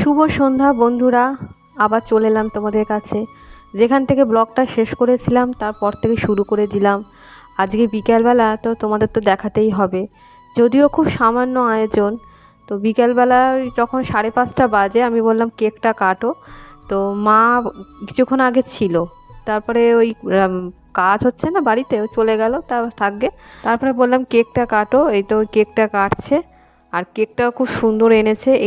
শুভ সন্ধ্যা বন্ধুরা, আবার চলে এলাম তোমাদের কাছে। যেখান থেকে ব্লগটা শেষ করেছিলাম, তারপর থেকে শুরু করে দিলাম। আজকে বিকেলবেলা তো তোমাদের তো দেখাতেই হবে। যদিও খুব সামান্য আয়োজন, তো বিকেলবেলা যখন সাড়ে পাঁচটা বাজে, আমি বললাম কেকটা কাটো। তো মা কিছুক্ষণ আগে ছিল। তারপরে ওই কাজ হচ্ছে না বাড়িতে চলে গেল তা থাকবে। তারপরে বললাম কেকটা কাটো, এই তো কেকটা কাটছে। আর কেকটাও খুব সুন্দর এনেছে।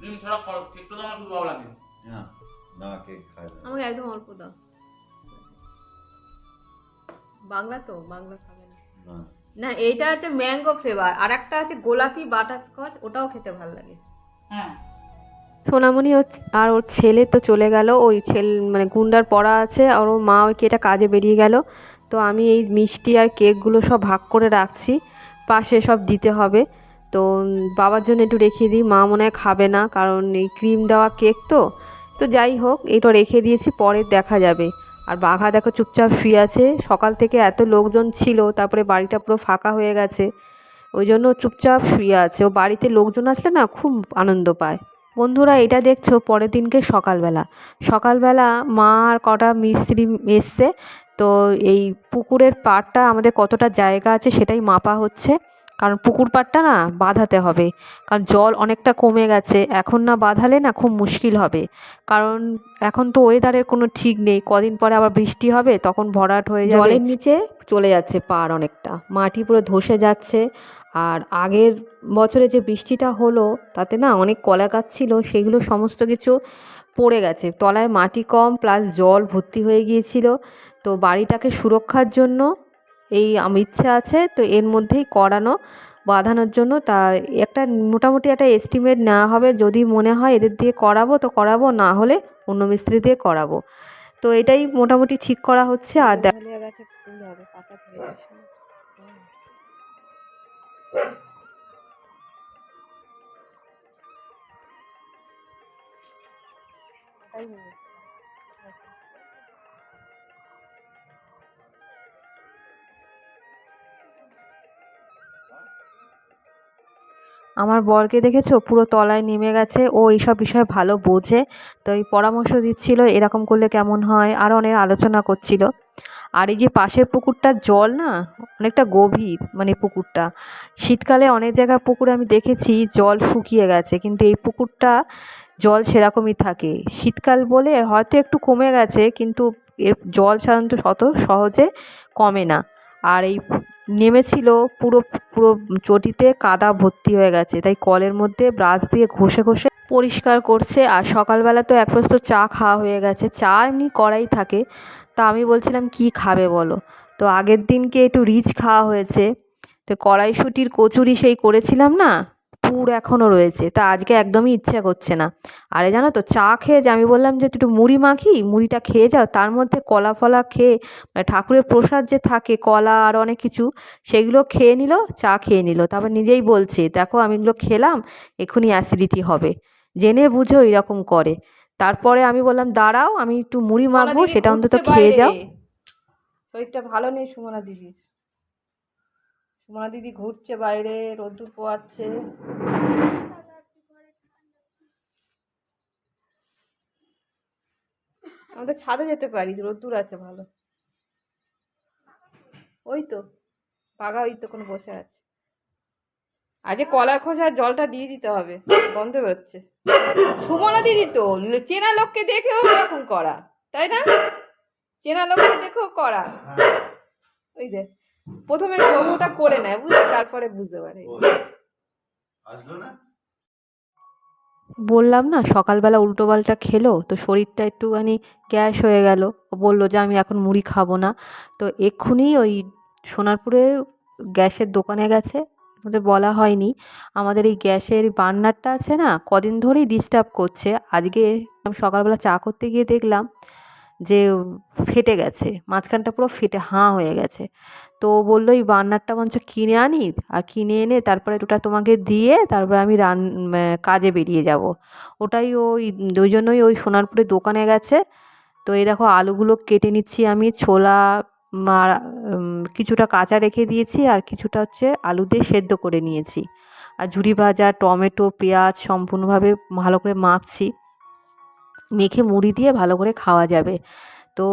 ক্রিম ছাড়া কেকটা তো আমার শুধু ভালো লাগে। না না কেক খায় না। আমাকে একদম অল্প দাও। বাংলা তো বাংলা খাবে না। না। এইটা হচ্ছে ম্যাঙ্গো ফ্লেভার আর একটা আছে গোলাপি বাটারস্কচ ওটাও খেতে ভালো লাগে। হ্যাঁ। সোনামণি আর ওর ছেলে তো চলে গেল ওই ছেলে মানে গুন্ডার পড়া আছে আর ওর মা ওই এটা কাজে বেরিয়ে গেল। তো আমি এই মিষ্টি আর কেকগুলো সব ভাগ করে রাখছি পাশে সব দিতে হবে। তো বাবার জন্য একটু রেখে দিই। মা মনে হয় খাবে না, কারণ এই ক্রিম দেওয়া কেক তো। তো যাই হোক, এটা রেখে দিয়েছি, পরে দেখা যাবে। আর বাঘা দেখো চুপচাপ শুয়ে আছে। সকাল থেকে এত লোকজন ছিল, তারপরে বাড়িটা পুরো ফাঁকা হয়ে গেছে। ওই জন্য চুপচাপ শুয়ে আছে। ও বাড়িতে লোকজন আসলে না খুব আনন্দ পায়। বন্ধুরা, এটা দেখছ পরের দিনকে সকালবেলা। সকালবেলা মা আর কটা মিস্ত্রি এসছে। তো এই পুকুরের পাড়টা আমাদের কতটা জায়গা আছে সেটাই মাপা হচ্ছে। কারণ পুকুর পাড়টা না বাঁধাতে হবে। কারণ জল অনেকটা কমে গেছে। এখন না বাঁধালে না খুব মুশকিল হবে। কারণ এখন তো ওয়েদারের কোনো ঠিক নেই। কদিন পরে আবার বৃষ্টি হবে, তখন ভরাট হয়ে যাবে। জলের নিচে চলে যাচ্ছে পাড় অনেকটা। মাটি পুরো ধসে যাচ্ছে। আর আগের বছরে যে বৃষ্টিটা হলো, তাতে না অনেক কলা গাছ ছিল, সেগুলো সমস্ত কিছু পড়ে গেছে। তলায় মাটি কম, প্লাস জল ভর্তি হয়ে গিয়েছিল। তো বাড়িটাকে সুরক্ষার জন্য এই ইচ্ছা আছে তো এর মধ্যেই করানো বাঁধানোর জন্য। তা একটা মোটামুটি একটা এস্টিমেট নেওয়া হবে। যদি মনে হয় এদের দিয়ে করাবো তো করাবো না হলে অন্য মিস্ত্রি দিয়ে করাবো। তো এটাই মোটামুটি ঠিক করা হচ্ছে। আর দেখা আমার বরকে দেখেছ? পুরো তলায় নেমে গেছে। ও এইসব বিষয়ে ভালো বোঝে। তো এই পরামর্শ দিচ্ছিল, এরকম করলে কেমন হয়? আরও অনেক আলোচনা করছিল। আর এই যে পাশের পুকুরটার জল না, অনেকটা গভীর মানে পুকুরটা। শীতকালে অনেক জায়গায় পুকুরে আমি দেখেছি জল শুকিয়ে গেছে, কিন্তু এই পুকুরটা জল সেরকমই থাকে। শীতকাল বলে হয়তো একটু কমে গেছে, কিন্তু এর জল সাধারণত শত সহজে কমে না। আর এই নেমেছিল, পুরো পুরো চটিতে কাদা ভর্তি হয়ে গেছে। তাই কলের মধ্যে ব্রাশ দিয়ে ঘষে ঘষে পরিষ্কার করছে। আর সকালবেলা তো এক প্রস্ত চা খাওয়া হয়ে গেছে। চা এমনি করাই থাকে। তা আমি বলছিলাম, কি খাবে বলো? তো আগের দিনকে একটু রিচ খাওয়া হয়েছে। তো কড়াইশুটির কচুরি সেই করেছিলাম না? পুর এখনও রয়েছে। তা আজকে একদমই ইচ্ছে করছে না। আরে জানো তো চা খেয়ে যে আমি বললাম যে একটু মুড়ি মাখি মুড়িটা খেয়ে যাও তার মধ্যে কলা ফলা খেয়ে মানে ঠাকুরের প্রসাদ যে থাকে কলা আর অনেক কিছু সেগুলো খেয়ে নিল চা খেয়ে নিল। তারপর নিজেই বলছে দেখো আমি এগুলো খেলাম এক্ষুনি অ্যাসিডিটি হবে। জেনে বুঝে ওই রকম করে। তারপরে আমি বললাম দাঁড়াও আমি একটু মুড়ি মাখবো সেটা অন্তত খেয়ে যাও। শরীরটা ভালো নেই সুমনা দিদির। সুমনা দিদি ঘুরছে বাইরে রোদ্দুর পোয়াচ্ছে আমাদের ছাদে যেতে পারি রোদ্দুর আছে ভালো। ওই তো পাগা ওই তো কোনো বসে আছে। আজকে কলার খোসার জলটা দিয়ে দিতে হবে বন্ধ বেরোচ্ছে। সুমনা দিদি তো চেনা লোককে দেখেও এরকম করা তাই না? চেনা লোককে দেখেও করা। ওই দেখ। প্রথমে ওটা করে নেয় বুঝলি? তারপরে বুঝতে পারে। বললাম না সকালবেলা উল্টোপাল্টা খেলো তো শরীরটা একটুখানি গ্যাস হয়ে গেল। ও বলল যে আমি এখন মুড়ি খাব না। তো এক্ষুনি ওই সোনারপুরে গ্যাসের দোকানে গেছে। ওদের বলা হয়নি। আমাদের এই গ্যাসের বার্নারটা আছে না কদিন ধরেই ডিস্টার্ব করছে। আজকে আমি সকালবেলা চা করতে গিয়ে দেখলাম যে ফেটে গেছে, মাঝখানটা পুরো ফেটে হাঁ হয়ে গেছে। তো বলল, এই বার্নারটা বরঞ্চ কিনে আনি, আর কিনে এনে তারপরে ওটা তোমাকে দিয়ে তারপরে আমি রান কাজে বেরিয়ে যাব। ওটাই ওই ওই জন্যই ওই সোনারপুরে দোকানে গেছে। তো এই দেখো আলুগুলো কেটে নিচ্ছি আমি, ছোলা আর কিছুটা কাঁচা রেখে দিয়েছি, আর কিছুটা হচ্ছে আলু দিয়ে সেদ্ধ করে নিয়েছি। আর ঝুড়ি ভাজা, টমেটো, পেঁয়াজ সম্পূর্ণভাবে ভালো করে মাখছি। মেখে মুড়ি দিয়ে ভালো করে খাওয়া যাবে। তো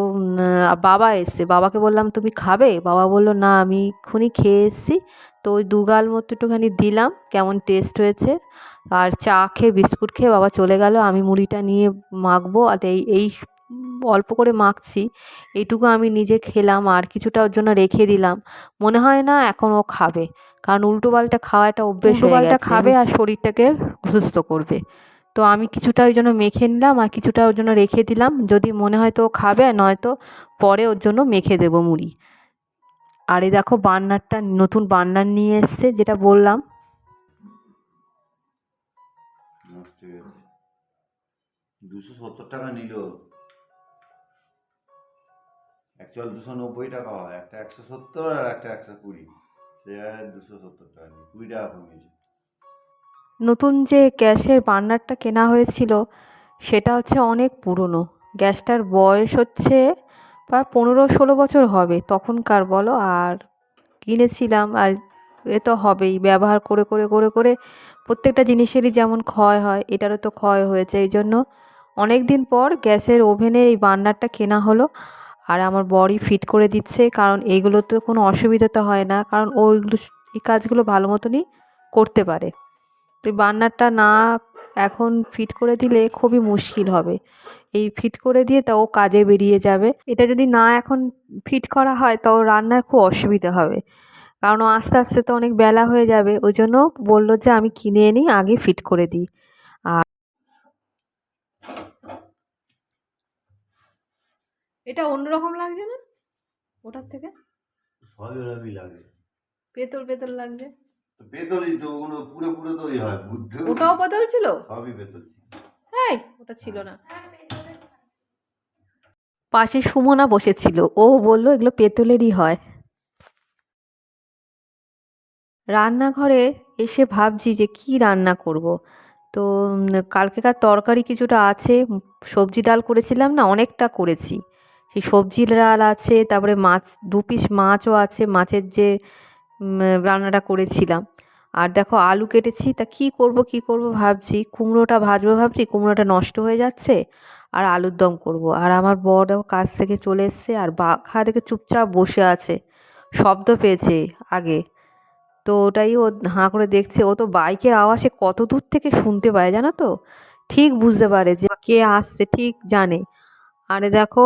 বাবা এসছে। বাবাকে বললাম তুমি খাবে? বাবা বলল না আমি এক্ষুনি খেয়ে এসেছি। তো ওই দুগাল মতো একটুখানি দিলাম। কেমন টেস্ট হয়েছে? আর চা খেয়ে বিস্কুট খেয়ে বাবা চলে গেল। আমি মুড়িটা নিয়ে মাখবো। আর এই এই অল্প করে মাখছি। এইটুকু আমি নিজে খেলাম আর কিছুটা ওর জন্য রেখে দিলাম। মনে হয় না এখন ও খাবে। কারণ উল্টোপাল্টা খাওয়া একটা অভ্যেস উল্টোপাল্টা খাবে আর শরীরটাকে সুস্থ করবে। তো আমি কিছুটা ওই জন্য মেখে নিলাম আর কিছুটা ওর জন্য রেখে দিলাম। যদি মনে হয় তো খাবে, নয়তো পরে ওর জন্য মেখে দেবো মুড়ি। আর এই দেখো বার্নারটা নতুন বার্নার নিয়ে এসছে, যেটা বললাম। দুশো সত্তর টাকা নিল। অ্যাকচুয়াল দুশো নব্বই টাকা হয়, একটা একশো সত্তর আর একটা একশো কুড়ি। সে দুশো সত্তর টাকা নিল। কুড়ি টাকা কমিয়েছে। নতুন যে গ্যাসের বার্নারটা কেনা হয়েছিল, সেটা হচ্ছে অনেক পুরনো। গ্যাসটার বয়স হচ্ছে প্রায় পনেরো ষোলো বছর হবে তখনকার, বলো। আর কিনেছিলাম, আর এ তো হবেই, ব্যবহার করে করে করে করে প্রত্যেকটা জিনিসেরই যেমন ক্ষয় হয়, এটারও তো ক্ষয় হয়েছে। এই জন্য অনেক দিন পর গ্যাসের ওভেনে এই বার্নারটা কেনা হলো, আর আমার বড়ি ফিট করে দিচ্ছে, কারণ এইগুলো তো কোনো অসুবিধা তো হয় না, কারণ ওইগুলো, এই কাজগুলো ভালো মতনই করতে পারে। তো এই বার্নারটা না এখন ফিট করে দিলে খুবই মুশকিল হবে। এই ফিট করে দিয়ে তা ও কাজে বেরিয়ে যাবে। এটা যদি না এখন ফিট করা হয় তো ওর রান্নার খুব অসুবিধা হবে। কারণ আস্তে আস্তে তো অনেক বেলা হয়ে যাবে। ওই জন্য বলল যে আমি কিনে এনে আগে ফিট করে দিই। আর এটা অন্যরকম লাগছে না? ওটার থেকে? সবই পেতল পেতল লাগছে? তো ওগুলো পুরো পুরো তো ওই হয় বুদ্ধ ওটাও পেতল ছিল? সবই এই ওটা ছিল না। পাশে সুমনা বসেছিল ও বলল এগুলো পেতলেরই হয়। রান্নাঘরে এসে ভাবছি যে কি রান্না করব। তো কালকেকার তরকারি কিছুটা আছে সবজি ডাল করেছিলাম না অনেকটা করেছি। সেই সবজি ডাল আছে তারপরে মাছ দু পিস মাছও আছে মাছের যে রান্নাটা করেছিলাম। আর দেখো আলু কেটেছি, তা কি করব কি করব ভাবছি। কুমড়োটা ভাজবো ভাবছি, কুমড়োটা নষ্ট হয়ে যাচ্ছে, আর আলুর দম করব। আর আমার বর দেখো কাজ থেকে চলে এসছে, আর বাখা দেখে চুপচাপ বসে আছে। শব্দ পেয়েছে আগে। তো ওটাই ও হাঁ করে দেখছে, ও তো বাইকের আওয়াজে কত দূর থেকে শুনতে পায় জানো তো? ঠিক বুঝতে পারে যে কে আসছে, ঠিক জানে। আরে দেখো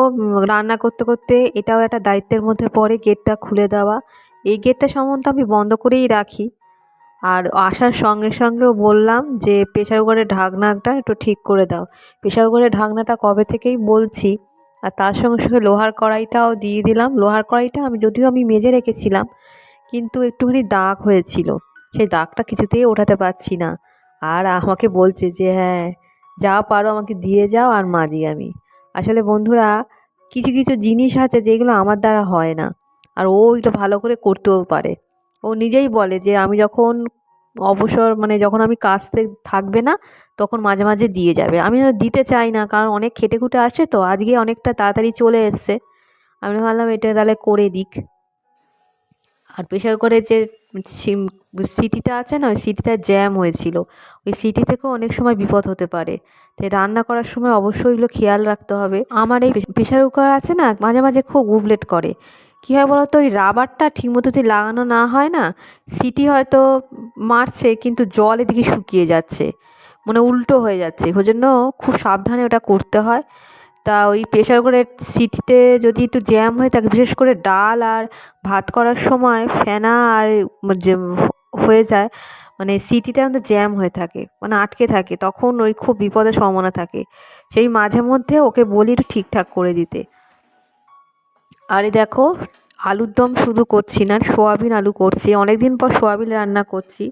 রান্না করতে করতে এটাও একটা দায়িত্বের মধ্যে পড়ে, গেটটা খুলে দেওয়া। এই গেটটা সম্বন্ধে আমি বন্ধ করেই রাখি। আর আসার সঙ্গে সঙ্গেও বললাম যে প্রেশার কুকারের ঢাকনাটা একটু ঠিক করে দাও। প্রেশার কুকারের ঢাকনাটা কবে থেকেই বলছি, আর তার সঙ্গে সঙ্গে লোহার কড়াইটাও দিয়ে দিলাম। লোহার কড়াইটা আমি যদিও আমি মেজে রেখেছিলাম, কিন্তু একটুখানি দাগ হয়েছিল। সেই দাগটা কিছুতেই ওঠাতে পারছি না। আর আমাকে বলছে যে হ্যাঁ যা পারো আমাকে দিয়ে যাও আর মাজি আমি। আসলে বন্ধুরা, কিছু কিছু জিনিস আছে যেগুলো আমার দ্বারা হয় না। আর ও এটা ভালো করে করতেও পারে। ও নিজেই বলে যে, আমি যখন অবসর মানে যখন আমি কাজতে থাকবে না, তখন মাঝে মাঝে দিয়ে যাবে। আমি দিতে চাই না, কারণ অনেক খেটে খুটে আসে তো, আজকে অনেকটা তাড়াতাড়ি চলে এসছে। আমি ভাবলাম এটা তাহলে করে দিক। আর প্রেশার কুকারের যে সিটিটা আছে না, ওই সিটিটা জ্যাম হয়েছিল। ওই সিটি থেকেও অনেক সময় বিপদ হতে পারে। তাই রান্না করার সময় অবশ্যই ওইগুলো খেয়াল রাখতে হবে। আমার এই প্রেশার কুকার আছে না, মাঝে মাঝে খুব উবলেট করে। কী হয় বলো তো ওই রাবারটা ঠিকমতো যদি লাগানো না হয় না, সিটি হয়তো মারছে, কিন্তু জল এদিকে শুকিয়ে যাচ্ছে মানে উল্টো হয়ে যাচ্ছে। ওই জন্য খুব সাবধানে ওটা করতে হয়। তা ওই প্রেশার কুকারের সিটিতে যদি একটু জ্যাম হয়ে থাকে বিশেষ করে ডাল আর ভাত করার সময় ফেনা আর হয়ে যায় মানে সিটিটা আমাদের জ্যাম হয়ে থাকে মানে আটকে থাকে, তখন ওই খুব বিপদের সম্ভাবনা থাকে। সেই মাঝে মধ্যে ওকে বলি একটু ঠিকঠাক করে দিতে। আরে দেখো, আলুর দম শুধু করছি না, সোয়াবিন আলু করছি অনেক দিন পর সোয়াবিন রান্না করছি।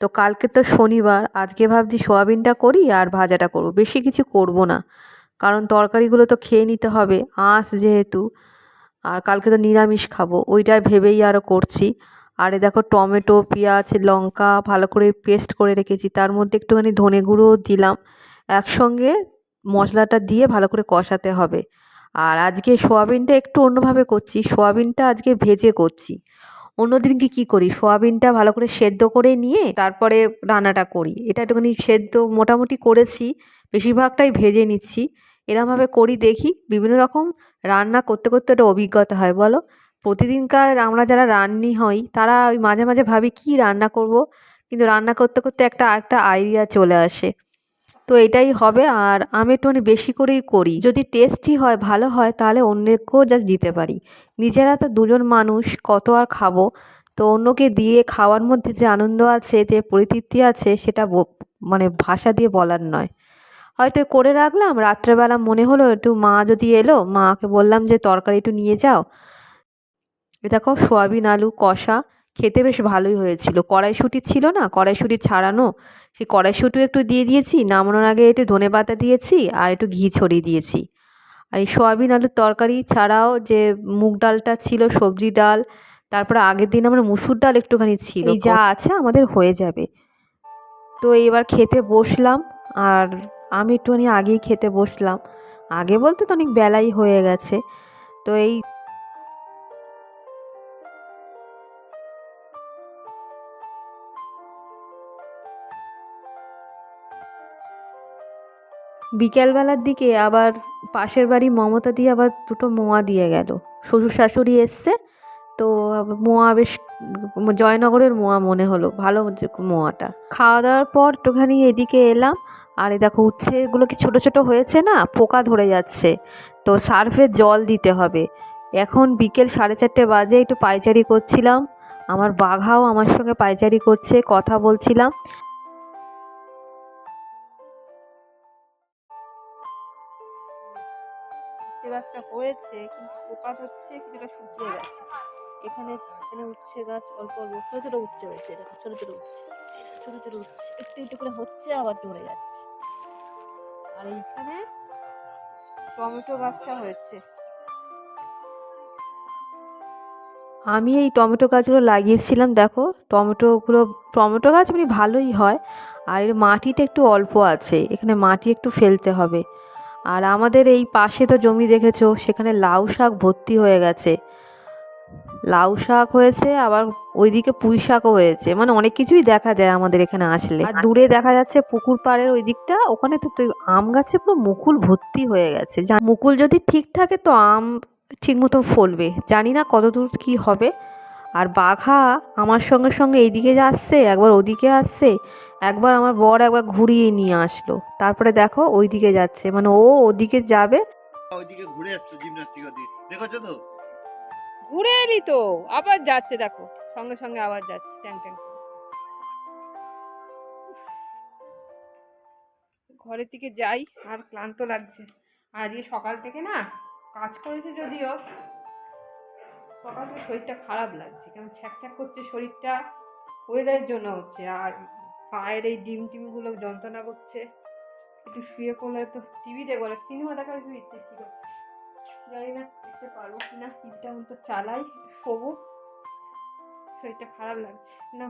তো কালকে তো শনিবার, আজকে ভাবছি সোয়াবিনটা করি আর ভাজাটা করব, বেশি কিছু করব না। কারণ তরকারিগুলো তো খেয়ে নিতে হবে, আঁশ যেহেতু, আর কালকে তো নিরামিষ খাব ওইটাই ভেবেই আরও করছি। আর এ দেখো, টমেটো, পেঁয়াজ, লঙ্কা ভালো করে পেস্ট করে রেখেছি, তার মধ্যে একটুখানি ধনে গুঁড়ো দিলাম। একসঙ্গে মশলাটা দিয়ে ভালো করে কষাতে হবে। আর আজকে সোয়াবিনটা একটু অন্যভাবে করছি। সোয়াবিনটা আজকে ভেজে করছি। অন্যদিনকে কী করি? সোয়াবিনটা ভালো করে সেদ্ধ করে নিয়ে তারপরে রান্নাটা করি। এটা একটুখানি সেদ্ধ মোটামুটি করেছি। বেশিরভাগটাই ভেজে নিচ্ছি। এরমভাবে করি দেখি। বিভিন্ন রকম রান্না করতে করতে একটা অভিজ্ঞতা হয়, বলো? প্রতিদিনকার আমরা যারা রান্নি হই, তারা ওই মাঝে মাঝে ভাবি, কী রান্না করব? কিন্তু রান্না করতে করতে একটা একটা আইডিয়া চলে আসে। তো এটাই হবে। আর আমি একটুখানি বেশি করেই করি। যদি টেস্টি হয়, ভালো হয়, তাহলে অন্যকেও জাস্ট দিতে পারি। নিজেরা তো দুজন মানুষ, কত আর খাব? তো অন্যকে দিয়ে খাওয়ার মধ্যে যে আনন্দ আছে, যে পরিতৃপ্তি আছে, সেটা মানে ভাষা দিয়ে বলার নয়। হয়তো করে রাখলাম, রাত্রেবেলা মনে হলো একটু মা যদি এলো, মাকে বললাম যে, তরকারি একটু নিয়ে যাও। এটা দেখো সোয়াবিন আলু কষা। খেতে বেশ ভালোই হয়েছিল। কড়াইশুঁটি ছিল না? কড়াইশুঁটি ছাড়ানো? সেই কড়াইশুঁটিও একটু দিয়ে দিয়েছি নামানোর আগে একটু ধনে পাতা দিয়েছি আর একটু ঘি ছড়িয়ে দিয়েছি। আর এই সোয়াবিন আলুর তরকারি ছাড়াও যে মুগ ডালটা ছিল সবজি ডাল তারপরে আগের দিন আমার মুসুর ডাল একটুখানি ছিল। এই যা আছে আমাদের হয়ে যাবে। তো এবার খেতে বসলাম আর আমি একটুখানি আগেই খেতে বসলাম। আগে বলতে তো অনেক বেলাই হয়ে গেছে। তো এই বিকেলবেলার দিকে আবার পাশের বাড়ি মমতা দিয়ে আবার দুটো মোয়া দিয়ে গেল। শ্বশুর শাশুড়ি এসছে, তো মোয়া বেশ জয়নগরের মোয়া মনে হলো, ভালো মোয়াটা। খাওয়া দাওয়ার পর একটুখানি এদিকে এলাম, আর এই দেখো উচ্ছেগুলো কি ছোটো ছোটো হয়েছে না? পোকা ধরে যাচ্ছে, তো সার্ফে জল দিতে হবে। এখন বিকেল সাড়ে চারটে বাজে, একটু পাইচারি করছিলাম। আমার বাঘাও আমার সঙ্গে পাইচারি করছে, কথা বলছিলাম। হয়েছে কিন্তু পোকা ধরছে কিছুটা শুকিয়ে গেছে। এখানে এখানে উচ্ছে গাছ অল্প অল্প, ছোটো ছোটো উচ্ছে হয়েছে দেখো ছোটো ছোটো উচ্ছে, ছোটো ছোটো উঠছে একটু একটু করে হচ্ছে, আবার ঝরে যাচ্ছে। আর এইখানে টমেটো গাছটা হয়েছে। আমি এই টমেটো গাছগুলো লাগিয়েছিলাম, দেখো, টমেটোগুলো, টমেটো গাছ এমনি ভালোই হয়, আর এর মাটিটা একটু অল্প আছে, এখানে মাটি একটু ফেলতে হবে। আর আমাদের এই পাশে তো জমি দেখেছ, সেখানে লাউ শাক ভর্তি হয়ে গেছে। লাউ শাক হয়েছে, আবার ওইদিকে পুঁই শাকও হয়েছে। মানে অনেক কিছুই দেখা যায় আমাদের এখানে আসলে। আর দূরে দেখা যাচ্ছে পুকুর পাড়ের ওই দিকটা, ওখানে তো আম গাছে পুরো মুকুল ভর্তি হয়ে গেছে। যা মুকুল যদি ঠিক থাকে তো আম ঠিক মতো ফলবে। জানি না কত দূর কী হবে। আর বাঘা আমার সঙ্গে সঙ্গে এইদিকে আসছে একবার ওদিকে আসছে। একবার আমার বর একবার ঘুরিয়ে নিয়ে আসলো। তারপরে দেখো ওই দিকে যাচ্ছে। মানে ও ওদিকে যাবে। ওইদিকে ঘুরে আসছো জিমনাস্টিক ওদিকে দেখেছ তো? ঘুরে এলি তো। আবার যাচ্ছে দেখো। সঙ্গে সঙ্গে আবার যাচ্ছে। ট্যাং ট্যাং ঘরের দিকে যাই। আর ক্লান্ত লাগছে। আর আজকে সকাল থেকে না কাজ করেছে যদিও সকাল থেকে শরীরটা খারাপ লাগছে। কেমন ছ্যাকছ্যাক করছে শরীরটা। ওয়েদারের জন্য হচ্ছে। আর পায়ের এই ডিম টিমগুলো যন্ত্রণা করছে। একটু শুয়ে পড়লে তো টিভিতে বলে সিনেমা দেখার খুব ইচ্ছে ছিল। জানি না দেখতে পারব কি না টিভিটা তো চালাই, শোবো। শরীরটা খারাপ লাগছে। না